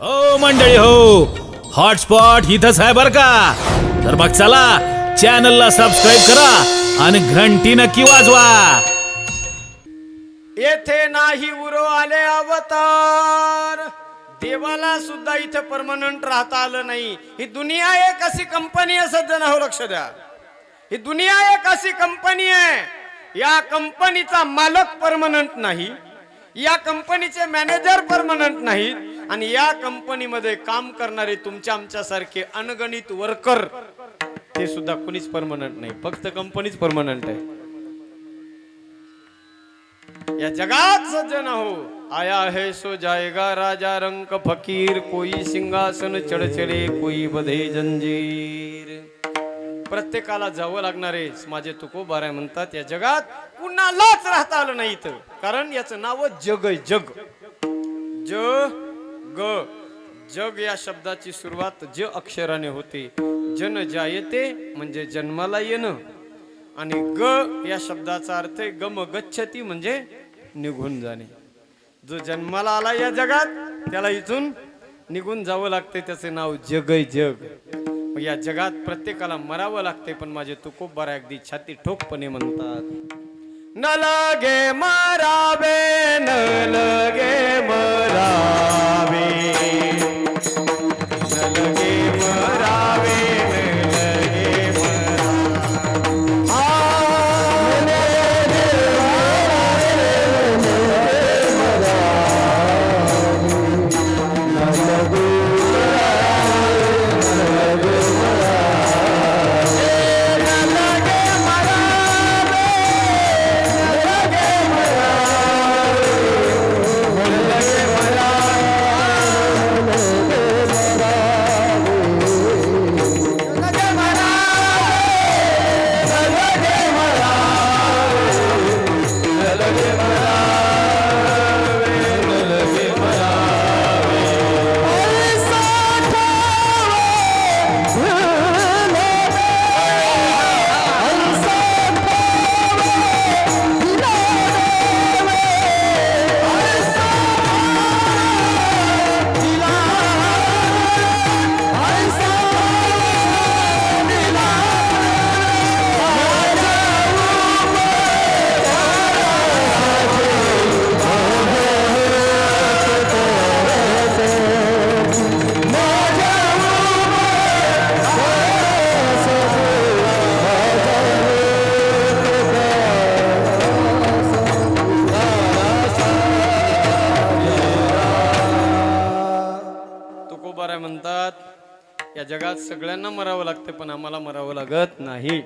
हो मंडळी हो. हॉटस्पॉट इथंच आहे बर का? तर मग चला चॅनलला सबस्क्राईब करा आणि घंटी नक्की वाजवा. येथे नाही उरो आले अवतार. देवाला सुद्धा इथे परमनंट राहता आलं नाही. ही दुनिया एक अशी कंपनी आहे सज्जन हो लक्ष द्या. ही दुनिया एक अशी कंपनी आहे. या कंपनीचा मालक परमनंट नाही. या कंपनीचे मॅनेजर परमनंट नाहीत. आणि या कंपनीमध्ये काम करणारे तुमच्या आमच्यासारखे अनगणित वर्कर ते सुद्धा कुणीच परमनंट नाही. फक्त कंपनीच परमनंट आहे. या जगात सज्जन हो आया है सो जाएगा राजा रंक फकीर कोई सिंहासन चढचडे कोई बधे जंजीर. प्रत्येकाला जावं लागणारे माझे तुकोबाराय म्हणतात या जगात कुणालाच राहता आलं नाही इथं. कारण याचं नाव जग आहे जग. ज ग. जग या शब्दाची सुरुवात ज अक्षराने होते जन जायते म्हणजे जन्माला येणं. आणि ग या शब्दाचा अर्थ आहे गम गच्छती म्हणजे निघून जाणे. जो जन्माला आला या जगात त्याला इथून निघून जावं लागते त्याचे नाव जग जग. या जगात प्रत्येकाला मरावं लागते पण माझे तुकोब बरा अगदी छाती ठोकपणे म्हणतात. न लगे मरावे न लगे मरावे या जगात सगळ्यांना मरावं लागतं पण आम्हाला मरावं लागत नाही.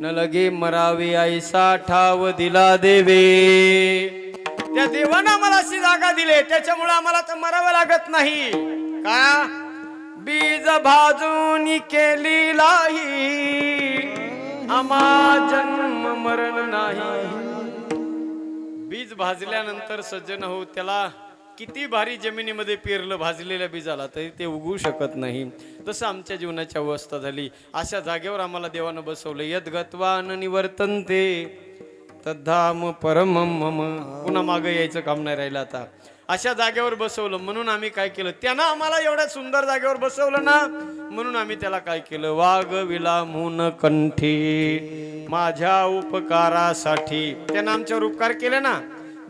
न लगे मरावी आई ठाव दिला देवे. त्या देवानं आम्हाला अशी जागा दिली त्याच्यामुळे आम्हाला तर मरावं लागत नाही. का? बीज भाजून केली लाही आम्हा जन्म मरण नाही. बीज भाजल्यानंतर सज्जन हो त्याला किती भारी जमिनीमध्ये पेरलं भाजलेल्या बीजाला तरी ते उगवू शकत नाही. तसं आमच्या जीवनाची अवस्था झाली. अशा जागेवर आम्हाला देवानं बसवलं यद गत्वान निवर्तनते तद्धाम परम मम. पुन्हा मागं यायचं काम नाही राहिलं आता. अशा जागेवर बसवलं म्हणून आम्ही काय केलं? त्यानं आम्हाला एवढ्या सुंदर जागेवर बसवलं ना म्हणून आम्ही त्याला काय केलं? वाघ विलामून कंठी माझ्या उपकारासाठी. त्यानं आमच्यावर उपकार केले ना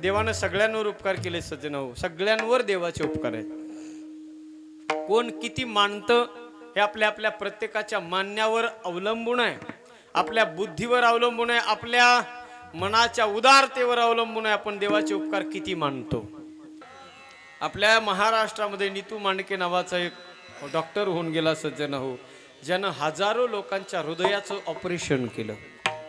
देवानं सगळ्यांवर उपकार केले सज्जन हो सगळ्यांवर देवाचे उपकार आहेत. कोण किती मानतं हे आपल्या आपल्या प्रत्येकाच्या मान्यावर अवलंबून आहे. आपल्या बुद्धीवर अवलंबून आहे. आपल्या मनाच्या उदारतेवर अवलंबून आहे. आपण देवाचे उपकार किती मानतो? आपल्या महाराष्ट्रामध्ये नीतू मांडके नावाचा एक डॉक्टर होऊन गेला सज्जन हो ज्यानं हजारो लोकांच्या हृदयाचं ऑपरेशन केलं.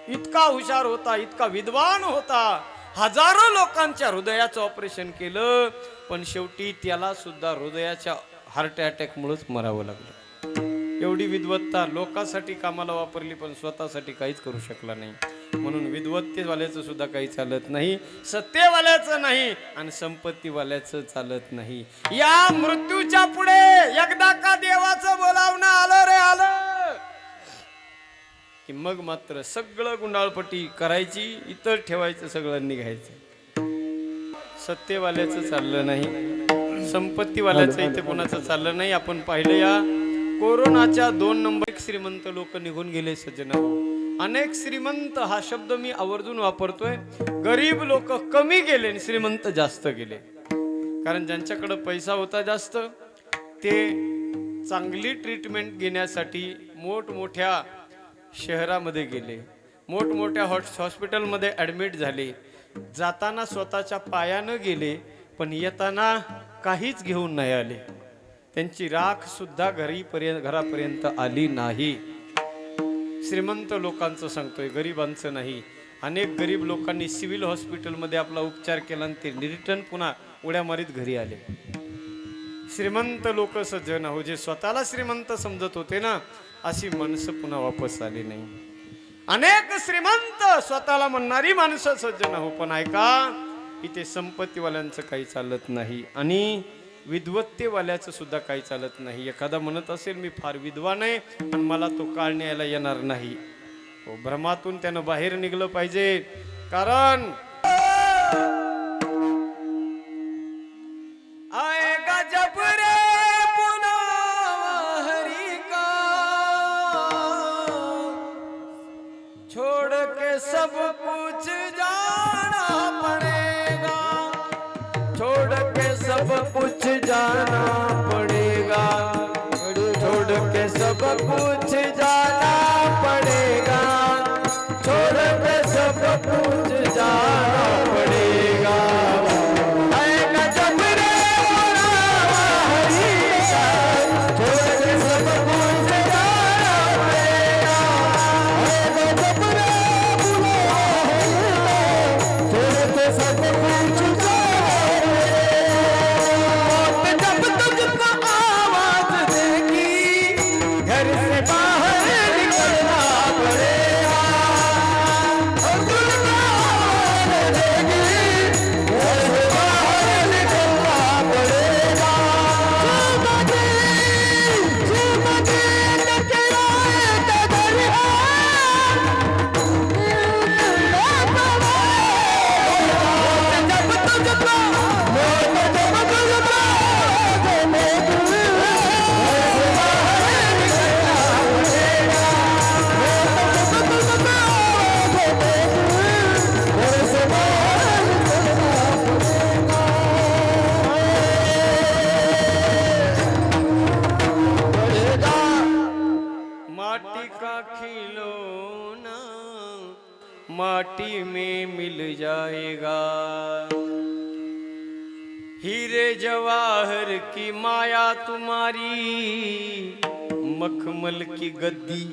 इतका हुशार होता इतका विद्वान होता. हजारो लोकांच्या हृदयाचं ऑपरेशन केलं पण शेवटी त्याला सुद्धा हृदयाच्या हार्ट अटॅकमुळेच मरावं लागलं. एवढी विद्वत्ता लोकांसाठी कामाला वापरली पण स्वतःसाठी काहीच करू शकला नाही. म्हणून विद्वत्तेवाल्याचं सुद्धा काही चालत नाही सत्तेवाल्याचं नाही आणि संपत्तीवाल्याचं चालत नाही. या मृत्यूच्या पुढे एकदा का देवाचं बोलावणं आलं रे आलं? की मग मात्र सगळं गुंडाळपट्टी करायची इतर ठेवायचं सगळं निघायचं. सत्तेवाल्याचं चाललं नाही. संपत्तीवाल्याचं इथे कोणाचं चाललं नाही. आपण पाहिलं या कोरोनाच्या दोन नंबर श्रीमंत लोक निघून गेले सज्जन अनेक श्रीमंत हा शब्द मी आवर्जून वापरतोय. गरीब लोक कमी गेले आणि श्रीमंत जास्त गेले. कारण ज्यांच्याकडे पैसा होता जास्त ते चांगली ट्रीटमेंट घेण्यासाठी मोठमोठ्या शहरामध्ये गेले. मोठमोठ्या हॉट हॉस्पिटलमध्ये ॲडमिट झाले. जाताना स्वतःच्या पायानं गेले पण येताना काहीच घेऊन नाही आले. त्यांची राख सुद्धा घरीपर्यंत घरापर्यंत आली नाही. श्रीमंत लोकांचं सांगतोय गरिबांचं नाही. अनेक गरीब लोकांनी सिव्हिल हॉस्पिटलमध्ये आपला उपचार केला आणि ते रिटर्न पुन्हा उड्या मारीत घरी आले. श्रीमंत लोक सज्जन हो जे स्वतःला श्रीमंत समजत होते ना अशी माणसं पुन्हा वापस आली नाही. अनेक श्रीमंत स्वतःला म्हणणारी माणसं सज्जन हो पण ऐका इथे संपत्तीवाल्यांचं काही चालत नाही आणि विद्वत्तेवाल्याचं सुद्धा काही चालत नाही. एखादा म्हणत असेल मी फार विद्वान आहे पण मला तो काळ न्यायला येणार नाही. हो भ्रमातून त्यानं बाहेर निघलं पाहिजे कारण छोड़ के सब कुछ जाना पड़ेगा। छोड़ के सब कुछ जाना पड़ेगा। माटी में मिल जाएगा। हीरे जवाहर की माया तुम्हारी मखमल की गद्दी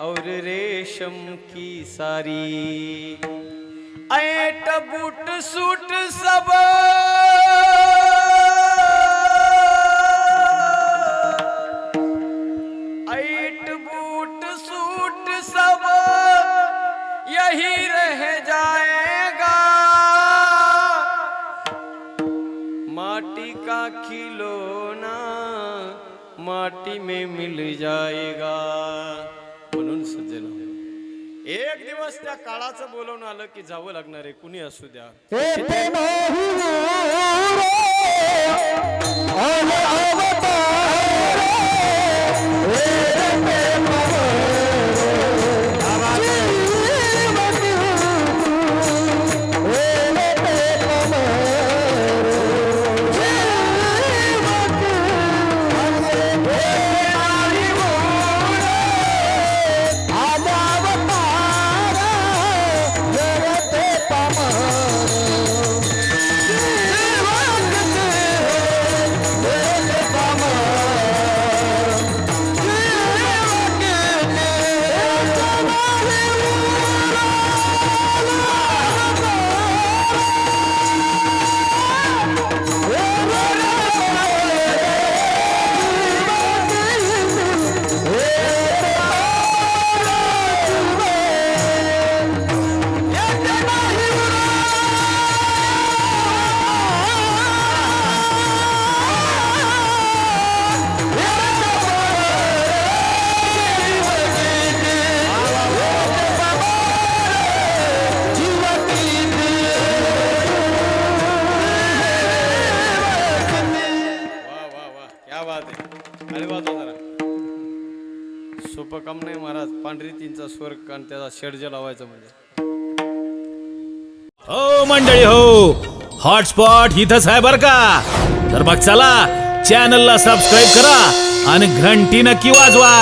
और रेशम की सारी। ऐट बूट सूट सब का खिलौना माटी में मिल जाएगा। म्हणून सज्जन एक दिवस त्या काळाचं बोलवणं आलं की जावं लागणार आहे कुणी असू द्या. बात आहे अरे वाजवा जरा सोपं काम नाही महाराज. पांढरी तीनचा स्वर्ग आणि त्याचा षडज लावायचं म्हणजे. हो मंडळी हो. हॉटस्पॉट इथंच आहे बर का? तर मग चला चॅनलला सबस्क्राईब करा आणि घंटी नक्की वाजवा.